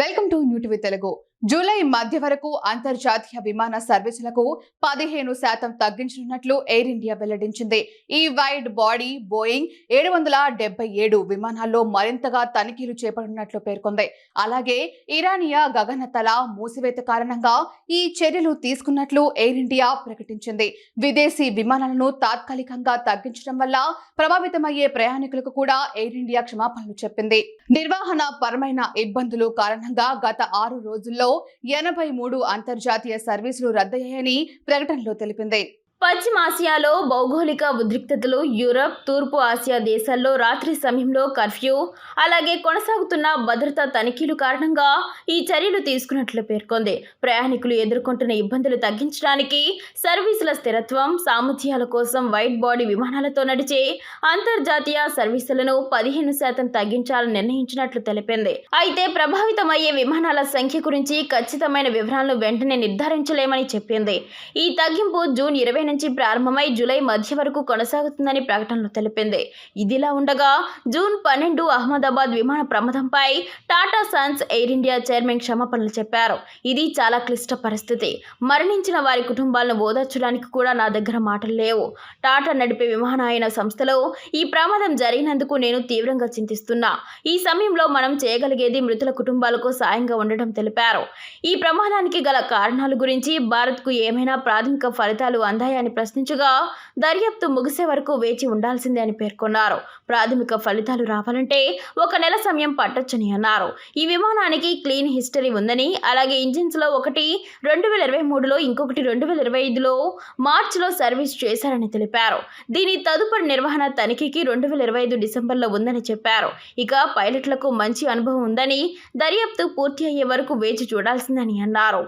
Welcome to new TV Telugu. July మధ్య వరకు అంతర్జాతీయ విమాన సర్వీసులకు పదిహేను శాతం తగ్గించనున్నట్లు ఎయిర్ ఇండియా వెల్లడించింది. ఈ వైడ్ బాడీ బోయింగ్ ఏడు వందల డెబ్బై ఏడు విమానాల్లో మరింతగా తనిఖీలు చేపడుతున్నట్లు పేర్కొంది. అలాగే ఇరానియా గగనతల మూసివేత కారణంగా ఈ చర్యలు తీసుకున్నట్లు ఎయిర్ ఇండియా ప్రకటించింది. విదేశీ విమానాలను తాత్కాలికంగా తగ్గించడం వల్ల ప్రభావితమయ్యే ప్రయాణికులకు కూడా ఎయిర్ ఇండియా క్షమాపణలు చెప్పింది. నిర్వహణ పరమైన ఇబ్బందులు కారణంగా గత ఆరు రోజుల్లో ఎనభై మూడు అంతర్జాతీయ సర్వీసులు రద్దయ్యాయని ప్రకటనలో తెలిపింది. పశ్చిమ ఆసియాలో భౌగోళిక ఉద్రిక్తతలు యూరప్ తూర్పు ఆసియా దేశాల్లో రాత్రి సమయంలో కర్ఫ్యూ అలాగే కొనసాగుతున్న భద్రతా తనిఖీలు కారణంగా ఈ చర్యలు తీసుకున్నట్లు పేర్కొంది. ప్రయాణికులు ఎదుర్కొంటున్న ఇబ్బందులు తగ్గించడానికి సర్వీసుల స్థిరత్వం సామర్థ్యాల కోసం వైట్ బాడీ విమానాలతో నడిచే అంతర్జాతీయ సర్వీసులను పదిహేను శాతం తగ్గించాలని నిర్ణయించినట్లు తెలిపింది. అయితే ప్రభావితమయ్యే విమానాల సంఖ్య గురించి ఖచ్చితమైన వివరాలను వెంటనే నిర్ధారించలేమని చెప్పింది. ఈ తగ్గింపు జూన్ ఇరవై నుంచి ప్రారంభమై జూలై మధ్య వరకు కొనసాగుతుందని ప్రకటనలో తెలిపింది. ఇదిలా ఉండగా జూన్ పన్నెండు అహ్మదాబాద్ విమాన ప్రమాదంపై Tata Sons Air India chairman క్షమాపణలు చెప్పారు. ఇది చాలా క్లిష్ట పరిస్థితి. మరణించిన వారి కుటుంబాలను ఓదార్చడానికి కూడా నా దగ్గర మాటలు లేవు. టాటా నడిపే విమానయాన సంస్థలో ఈ ప్రమాదం జరిగినందుకు నేను తీవ్రంగా చింతిస్తున్నా. ఈ సమయంలో మనం చేయగలిగేది మృతుల కుటుంబాలకు సాయంగా ఉండడం తెలిపారు. ఈ ప్రమాదానికి గల కారణాల గురించి భారత్కు ఏమైనా ప్రాథమిక ఫలితాలు అని ప్రశ్నించగా దర్యాప్తు ముగిసే వరకు వేచి ఉండాల్సిందే అని పేర్కొన్నారు. ప్రాథమిక ఫలితాలు రావాలంటే ఒక నెల సమయం పట్టొచ్చని అన్నారు. ఈ విమానానికి క్లీన్ హిస్టరీ ఉందని అలాగే ఇంజిన్స్లో ఒకటి రెండు వేల ఇరవై మూడులో ఇంకొకటి రెండు వేల ఇరవై ఐదులో మార్చిలో సర్వీస్ చేశారని తెలిపారు. దీని తదుపరి నిర్వహణ తనిఖీకి రెండు వేల ఇరవై ఐదు డిసెంబర్లో ఉందని చెప్పారు. ఇక పైలట్లకు మంచి అనుభవం ఉందని దర్యాప్తు పూర్తి అయ్యే వరకు వేచి చూడాల్సిందని అన్నారు.